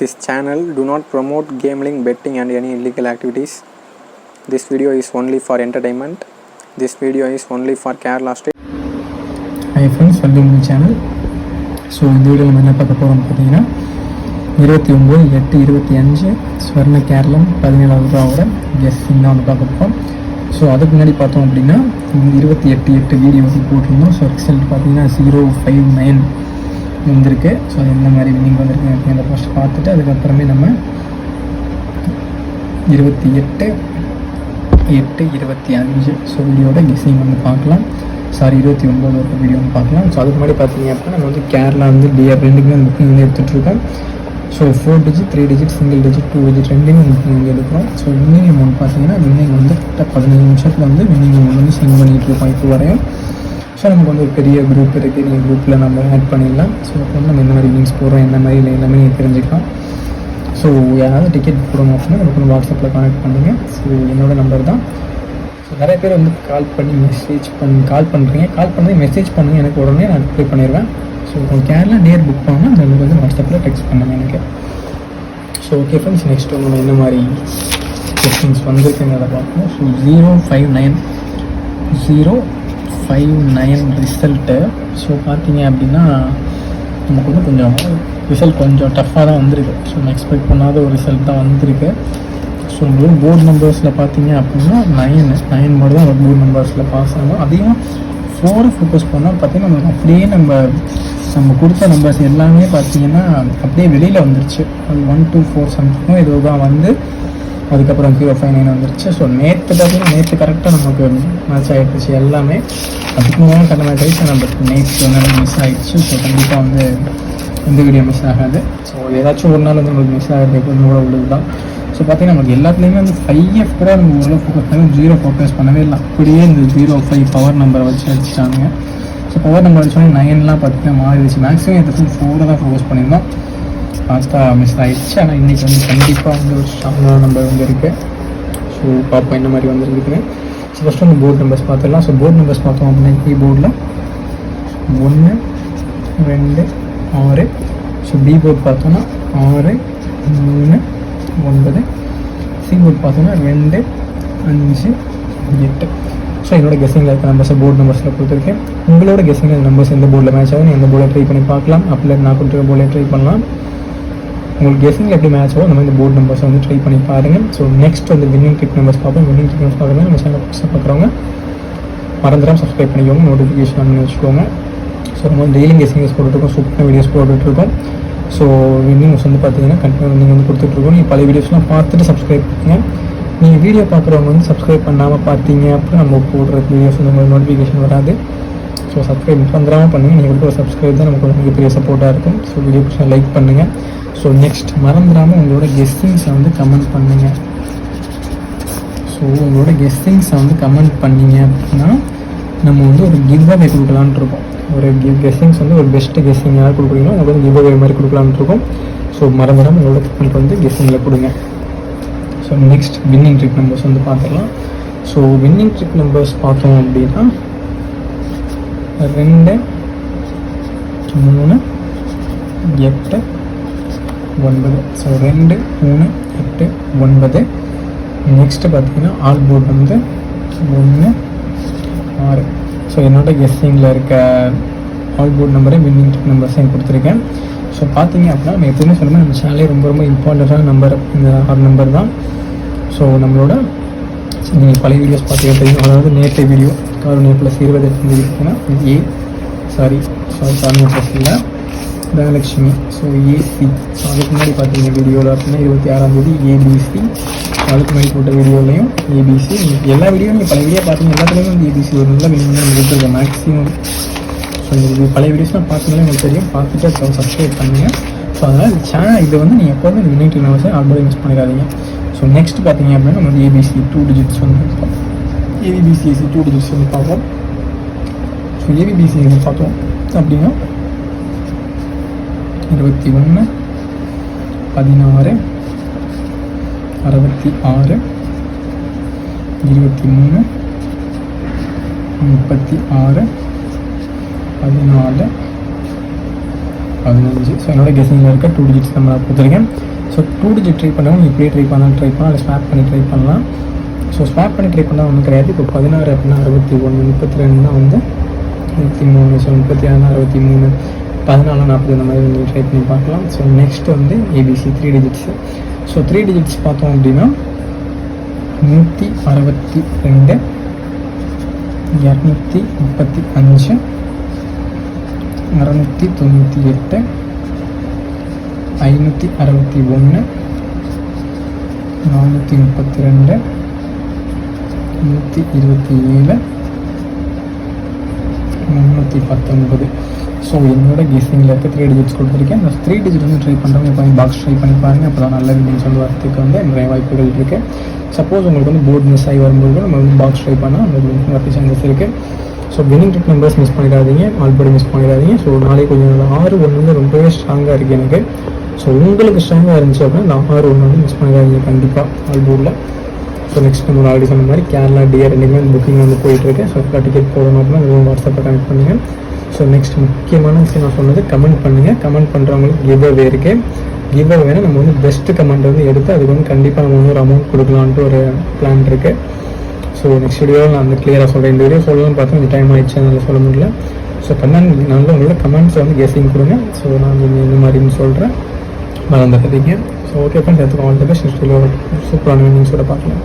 This channel do not promote gambling, betting and any illegal activities. This video is only for entertainment. This video is only for Kerala state. Hi friends welcome to channel so இந்த வீடியோவில் நம்ம என்ன பார்க்க போகிறோம் பார்த்தீங்கன்னா இருபத்தி ஒம்பது எட்டு இருபத்தி அஞ்சு ஸ்வர்ண கேரளம் பதினேழாவது ரூபாவோட கெஸ்ஸிங் தான் வந்து பார்க்க போகிறோம் ஸோ அதுக்கு முன்னாடி பார்த்தோம் அப்படின்னா இந்த இருபத்தி எட்டு எட்டு வீடியோ வந்து போட்டிருந்தோம் ஸோ ரிசல்ட் பார்த்தீங்கன்னா ஜீரோ ஃபைவ் நைன் வந்திருக்கு. ஸோ அது எந்த மாதிரி வின்னிங் வந்திருக்கு அப்படின்றத ஃபஸ்ட் பார்த்துட்டு அதுக்கப்புறமே நம்ம இருபத்தி எட்டு எட்டு இருபத்தி அஞ்சு ஸோ வீடியோட கெஸிங் வந்து பார்க்கலாம். சாரி இருபத்தி ஒம்பது ஒரு வீடியோ வந்து பார்க்கலாம். ஸோ அதுக்கு முன்னாடி பார்த்தீங்க அப்படின்னா நம்ம வந்து கேரளா வந்து டிஆர் ரெண்டுக்குமே புக்கிங் வந்து எடுத்துகிட்ருக்கோம் so four digit three digit single digit two digit ரெண்டுமே புக்கிங் வந்து எடுக்கிறோம். ஸோ வின்னிங் அமௌண்ட் பார்த்தீங்கன்னா வின்னிங் வந்து கரெக்டாக பதினஞ்சு நிமிஷத்தில் வந்து வின்னிங் அமௌண்ட் வந்து சென்ட் பண்ணிகிட்டு இருக்கோம் இப்போ வரையும் ஸோ நமக்கு வந்து ஒரு பெரிய குரூப் இருக்குது நீங்கள் குரூப்பில் நம்ம ஆட் பண்ணிடலாம். ஸோ அப்போ வந்து நம்ம என்ன மாதிரி மீன்ஸ் போடுறோம் என்ன மாதிரி இல்லை எல்லாமே நீங்கள் தெரிஞ்சுக்கலாம். ஸோ யாராவது டிக்கெட் போடணும் அப்படின்னா எனக்கு வாட்ஸ்அப்பில் கான்டாக்ட் பண்ணுங்கள் ஸோ என்னோட நம்பர் தான். ஸோ நிறைய பேர் வந்து கால் பண்ணி மெசேஜ் பண்ணி கால் பண்ணுறீங்க கால் பண்ணி மெசேஜ் பண்ணுங்க. எனக்கு உடனே நான் ரிப்ளை பண்ணிடுவேன். ஸோ உங்கள் கேரளா நேர் புக் பண்ணால் அந்த எனக்கு வந்து வாட்ஸ்அப்பில் டெக்ஸ்ட் பண்ணுங்க எனக்கு. ஸோ ஓகே ஃப்ரெண்ட்ஸ் நெக்ஸ்ட் வந்து நம்ம என்ன மாதிரி கொஸ்டின்ஸ் வந்திருக்குங்கிறத பார்ப்போம். So zero five nine zero five nine result so பார்த்தீங்க அப்படின்னா நமக்கு வந்து கொஞ்சம் ரிசல்ட் கொஞ்சம் டஃப்பாக தான் வந்திருக்கு. ஸோ நம்ம எக்ஸ்பெக்ட் பண்ணாத ஒரு ரிசல்ட் தான் வந்திருக்கு. ஸோ உங்களுக்கு போர்டு நம்பர்ஸில் பார்த்தீங்க அப்படின்னா நைனு நைன் மட்டும் தான் போர்டு நம்பர்ஸில் பாஸ் ஆகும் அதையும் ஃபோரை ஃபோக்கஸ் பண்ணால் பார்த்தீங்கன்னா நமக்கு அப்படியே நம்ம நம்ம கொடுத்த நம்பர்ஸ் எல்லாமே பார்த்தீங்கன்னா அப்படியே வெளியில் வந்துருச்சு. அது ஒன் டூ ஃபோர் சம்திங்கும் ஏதோ தான் வந்து அதுக்கப்புறம் ஜீரோ ஃபைவ் நைன் வந்துருச்சு. ஸோ நேற்று பார்த்தீங்கன்னா நேற்று கரெக்டாக நமக்கு மேட்ச் ஆகிடுச்சு எல்லாமே. அதுக்கு முன்னாடி கடந்த மேட்ச் ஆகிடுச்சு நம்ம நேற்று வந்து மிஸ் ஆகிடுச்சு ஸோ கண்டிப்பாக வந்து இந்த வீடியோ மிஸ் ஆகாது. ஸோ ஏதாச்சும் ஒரு நாள் வந்து உங்களுக்கு மிஸ் ஆகிறது எப்போதும் கூட உள்ளது தான் ஸோ பார்த்தீங்கன்னா நமக்கு எல்லாத்துலேயுமே வந்து ஃபைவ் எஃப் கூட நம்ம ஓரளவு ஃபோக்கஸ் பண்ணி ஜீரோ ஃபோக்கஸ் பண்ணவே இல்லை. அப்படியே இந்த ஜீரோ ஃபைவ் பவர் நம்பரை வச்சு அடிச்சிட்டாங்க. ஸோ பவர் நம்பர் அடிச்சோடனே நைன்லாம் பார்த்தீங்கன்னா மாறிடுச்சு. மேக்ஸிமம் எத்தனை ஃபோரை தான் ஃபோக்கஸ் பண்ணியிருந்தோம். ஃபாஸ்ட்டாக மிஸ் ஆகிடுச்சு ஆனால் இன்றைக்கி வந்து கண்டிப்பாக வந்து ஒரு ஸ்ட்ராங்கான நம்பர் வந்து இருக்குது ஸோ பார்ப்போம் என்ன மாதிரி வந்துருக்குன்னு ஸோ ஃபஸ்ட்டு வந்து போர்டு நம்பர்ஸ் பார்த்துடலாம். ஸோ போர்டு நம்பர்ஸ் பார்த்தோம் அப்படின்னா கீபோர்டில் ஒன்று ரெண்டு ஆறு. ஸோ பி போர்ட் பார்த்தோன்னா ஆறு மூணு ஒன்பது. சி போர்ட் பார்த்தோன்னா ரெண்டு அஞ்சு எட்டு. ஸோ என்னோட கெஸ்ஸிங்கில் இருக்க நம்பர்ஸை போர்டு நம்பர்ஸில் கொடுத்துருக்கேன். உங்களோட கெஸ்ஸிங்கில் நம்பர்ஸ் எந்த போர்டில் மேட்ச் ஆகும் எந்த போர்டில் ட்ரை பண்ணி பார்க்கலாம். அப்படி நான் கொடுத்துருக்க போர்டில் ட்ரை பண்ணலாம். உங்களுக்கு கெஸ்ஸிங்கில் எப்படி மேட்ச் ஆகும் நம்ம இந்த போர்டு நம்பர்ஸ் வந்து ட்ரை பண்ணி பாருங்கள். ஸோ நெக்ஸ்ட் வந்து வின்னிங் ட்ரிக் நம்பர்ஸ் பார்ப்போம். வின்னிங் ட்ரிக் நம்பர்ஸ் பார்க்குறது நம்ம சேனல் புதுசாக பார்க்குறவங்க மறந்துடாம சப்ஸ்கிரைப் பண்ணிக்கோங்க. நோட்டிஃபிகேஷன் பண்ணி வச்சுக்கோங்க. ஸோ நம்ம டெய்லி கெஸ்ஸிங்ஸ் போட்டுட்ருக்கோம். சூப்பராக வீடியோஸ் போட்டுட்ருக்கோம். ஸோ வின்னிங்ஸ் வந்து பார்த்தீங்கன்னா கண்டிப்பாக நீங்கள் வந்து கொடுத்துட்ருக்கோம். நீங்கள் பழைய வீடியோஸ்லாம் பார்த்துட்டு சப்ஸ்கிரைப் பண்ணுங்க. நீங்கள் வீடியோ பார்க்குறவங்க வந்து சப்ஸ்கிரைப் பண்ணாமல் பார்த்தீங்க அப்படின்னா நம்ம போடுற வீடியோஸ் வந்து உங்களுக்கு நோட்டிஃபிகேஷன் வராது. ஸோ சப்ஸ்கிரைப் மறந்துடாமல் பண்ணுங்கள் நீங்கள் கொடுக்குற சப்ஸ்கிரைப் தான் நமக்கு ஒரு மிகப்பெரிய சப்போர்ட்டாக இருக்கும். ஸோ வீடியோ பிடிச்சா லைக் பண்ணுங்கள் ஸோ நெக்ஸ்ட் மறந்துடாமல் உங்களோட கெஸ்டிங்ஸை வந்து கமெண்ட் பண்ணுங்கள் ஸோ உங்களோட கெஸ்டிங்ஸை வந்து கமெண்ட் பண்ணீங்க அப்படின்னா நம்ம வந்து ஒரு கிவ் அவே கொடுக்கலான்ட்டு இருக்கோம். ஒரு கிவ் கெஸ்டிங்ஸ் வந்து ஒரு பெஸ்ட்டு கெஸ்டிங் யார் கொடுக்குறீங்களோ உங்களுக்கு வந்து கிவ் அவே மாதிரி கொடுக்கலான்ட்டு இருக்கோம். ஸோ மறந்துடாமல் உங்களோட கமெண்ட் வந்து கெஸ்டிங்கில் கொடுங்க. So next winning trick numbers வந்து பார்த்துக்கலாம் ஸோ வின்னிங் ட்ரிக் நம்பர்ஸ் பார்த்தோம் அப்படின்னா ரெண்டு மூணு எட்டு ஒன்பது. ஸோ ரெண்டு மூணு எட்டு ஒன்பது. நெக்ஸ்ட்டு பார்த்தீங்கன்னா ஆல் போர்ட் வந்து ஒன்று ஆறு. ஸோ என்னோட கெஸ்ஸிங்கில் இருக்க ஆல் போர்ட் நம்பரை வின்னிங் நம்பர்ஸையும் கொடுத்துருக்கேன். ஸோ பார்த்தீங்க அப்படின்னா நம்ம எப்பவுமே சொல்லுங்கள் நம்ம சேனலே ரொம்ப ரொம்ப இம்பார்ட்டண்ட்டான நம்பர் இந்த ஆறு நம்பர் தான். ஸோ நம்மளோட நீங்கள் பழைய வீடியோஸ் பார்த்தீங்க தெரியும். அதாவது நேற்று வீடியோ காலனி ப்ளஸ் இருபது எட்டு இருக்குன்னா ஏ சாரி சாரி காலனி ப்ளஸ் இல்லை தனலட்சுமி. ஸோ ஏசி ஸோ அதுக்கு முன்னாடி பார்த்தீங்க வீடியோவில் அப்படின்னா இருபத்தி ஆறாம் தேதி ஏபிசி அதுக்கு முன்னாடி போட்ட வீடியோலையும் ஏபிசி எல்லா வீடியோ நீங்கள் பழைய வீடியோ பார்த்தீங்க எல்லாத்துலேயுமே வந்து ஏபிசி ஒரு நல்ல வீடியோ தான் கொடுத்துருக்கேன் மேக்ஸிமம் ஸோ இது பழைய வீடியோஸ்லாம் பார்த்தீங்கன்னா உங்களுக்கு தெரியும். பார்த்துட்டு அப்புறம் சப்ஸ்கிரைப் பண்ணுங்கள் ஸோ அதனால் சேனல் இது வந்து நீங்கள் எப்போதுமே யூனிட் யூனிவர்ஸை ஆல்ரெடி மிஸ் பண்ணிடாதீங்க. ஸோ நெக்ஸ்ட் பார்த்தீங்க அப்படின்னா நம்ம வந்து ஏபிசி டூ டிஜிட்ஸ் வந்து ஏபிபிசிஎஸ்சி டூ டிஜிட்ஸ் வந்து பார்ப்போம் ஸோ ஏபிபிசி பார்த்தோம் அப்படின்னா இருபத்தி ஒன்று பதினாறு அறுபத்தி ஆறு இருபத்தி மூணு முப்பத்தி ஆறு பதினாலு பதினஞ்சு. ஸோ என்னோட கெஸிங்கில் இருக்க டூ டிஜிட்ஸ் நம்ம கொடுத்துருக்கேன். ஸோ டூ டிஜிட் ட்ரை பண்ணவங்க இப்படியே ட்ரை பண்ணலாம் ட்ரை பண்ணலாம் இல்லை ஸ்வாப் பண்ணி ட்ரை பண்ணலாம். ஸோ ஸ்வாப் பண்ணி ட்ரை பண்ணால் ஒன்றும் கிடையாது. இப்போ பதினாறு அப்படின்னா அறுபத்தி ஒன்று முப்பத்தி ரெண்டுனா வந்து நூற்றி மூணு. ஸோ முப்பத்தி ஆறுனா அறுபத்தி மூணு பதினாலு நாற்பது. இந்த மாதிரி நீங்கள் ட்ரை பண்ணி பார்க்கலாம். ஸோ நெக்ஸ்ட் வந்து ABC three digits so three digits பார்த்தோம் அப்படின்னா நூற்றி அறுபத்தி ரெண்டு இரநூத்தி முப்பத்தி அஞ்சு அறநூற்றி தொண்ணூற்றி எட்டு ஐநூற்றி அறுபத்தி ஒன்று நானூற்றி முப்பத்தி ரெண்டு நூற்றி இருபத்தி ஏழு. முந்நூற்றி பத்தொன்பது. ஸோ என்னோட கெஸிங்கில் இருக்க த்ரீ டிஜிட்ஸ் கொடுத்துருக்கேன். அந்த த்ரீ டிஜிட் வந்து ட்ரை பண்ணுறவங்க இப்போ பாக்ஸ் ட்ரை பண்ணி பாருங்க. அப்போ தான் நல்ல வில்லிங்ஸ் சொல்லுவதுக்கு வந்து நிறைய வாய்ப்புகள் இருக்குது சப்போஸ் உங்களுக்கு வந்து போர்டு மிஸ் ஆகி வரும்போது நம்ம வந்து பாக்ஸ் ட்ரை பண்ணால் அந்த வில்லிங் வரது சான்சஸ் இருக்குது so winning trick numbers miss பண்ணிடாதீங்க. மறுபடியும் மிஸ் பண்ணிடாதீங்க. ஸோ நாளைக்கு கொஞ்சம் நாள் ஆறு ஒன்று வந்து ரொம்பவே ஸ்ட்ராங்காக இருக்குது எனக்கு. ஸோ உங்களுக்கு ஸ்ட்ராங்காக இருந்துச்சு அப்படின்னா இந்த ஆறு ஒன்று வந்து மிஸ் பண்ணிடாதீங்க கண்டிப்பாக ஆல்போர்டில் ஸோ நெக்ஸ்ட் நம்ம ஆல்ரெடி சொன்ன மாதிரி கேரளா டிஆர் ரெண்டுமே புக்கிங் வந்து போயிட்டுருக்கு. ஸோ இப்போ டிக்கெட் போடணும் அப்படின்னா வெறும் வாட்ஸ்அப்பில் கனெக்ட் பண்ணுங்கள் ஸோ நெக்ஸ்ட் முக்கியமான விஷயம் நான் சொன்னது கமெண்ட் பண்ணுங்கள் கமெண்ட் பண்ணுறவங்களுக்கு கிவ் அவே இருக்குது கிவ் அவேனா நம்ம வந்து பெஸ்ட் கமெண்ட் வந்து எடுத்து அதுக்கு வந்து கண்டிப்பாக நம்ம வந்து ஒரு அமௌண்ட் கொடுக்கலான்ட்டு ஒரு பிளான் இருக்குது ஸோ நெக்ஸ்ட் வீடியோவில் நான் வந்து கிளியராக சொல்கிறேன் இந்த வீடியோ சொல்லணும்னு பார்த்தா கொஞ்சம் டைம் ஆயிடுச்சு. அதனால் சொல்ல முடியல. ஸோ கமெண்ட் நல்ல உங்களோட கமெண்ட்ஸ் வந்து கெஸிங் கொடுங்க. ஸோ நான் நீங்கள் இந்த மாதிரின்னு சொல்கிறேன் மறந்துடாதீங்க. ஸோ ஓகே ஃப்ரெண்ட்ஸ் எடுத்துக்கோ all the best next video சூப்பரான நியூஸோட பார்க்கலாம்.